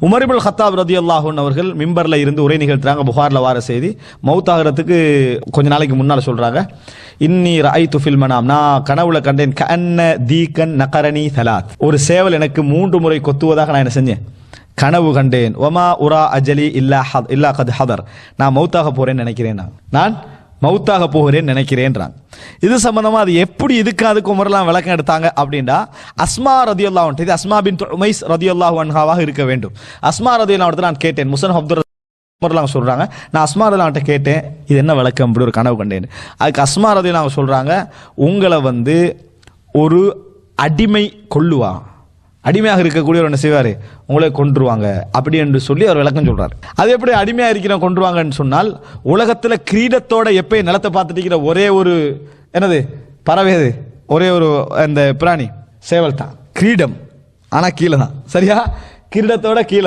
உமரிபுல் ஹத்தாப் ரதி அல்லாஹூன் அவர்கள் மிம்பரில் இருந்து உரை நிகழ்த்துறாங்க புகாரில் வார செய்தி. மௌத்தாகிறதுக்கு கொஞ்ச நாளைக்கு முன்னால் சொல்கிறாங்க இன்னி ராய் துஃபில் மனாம். நான் கனவுல கண்டேன். கண்ண தீகன் நகரணி சலாத். ஒரு சேவல் எனக்கு மூன்று முறை கொத்துவதாக நான் என்ன செஞ்சேன்? கனவு கண்டேன். ஒமா உரா அஜலி இல்லா ஹத் இல்லா கத் ஹதர். நான் மௌத்தாக போகிறேன் நினைக்கிறேன் நான். நான் மௌத்தாக போகிறேன் நினைக்கிறேன்றான். இது சம்பந்தமாக அது எப்படி இதுக்கு அதுக்கு உமரெல்லாம் விளக்கம் எடுத்தாங்க அப்படின்னா அஸ்மா ரதியுல்லாஹ் இது அஸ்மா பின் உமைஸ் ரதியுல்லாஹு அன்ஹாவாக இருக்க வேண்டும். அஸ்மா ரதியுல்லாஹ் நான் கேட்டேன் முசன் அப்துல் உமர்லாம் சொல்கிறாங்க நான் அஸ்மா ரதிலான்ட்ட கேட்டேன் இது என்ன விளக்கம் அப்படி ஒரு கனவு கண்டேன். அதுக்கு அஸ்மா ரதினா அவங்க சொல்கிறாங்க உங்களை வந்து ஒரு அடிமை கொள்ளுவா அடிமையாக இருக்கக்கூடிய என்ன செய்வார்? உங்களை கொன்றுவாங்க. அப்படி என்று சொல்லி அவர் விளக்கம் சொல்கிறார் அது எப்படி அடிமையாக இருக்கிற கொன்றுவாங்கன்னு சொன்னால் உலகத்தில் கிரீடத்தோட எப்பயும் நிலத்தை பார்த்துட்டு ஒரே ஒரு என்னது பறவைது ஒரே ஒரு அந்த பிராணி சேவல் தான். கிரீடம். ஆனால் கீழே தான் சரியா? கிரீடத்தோட கீழே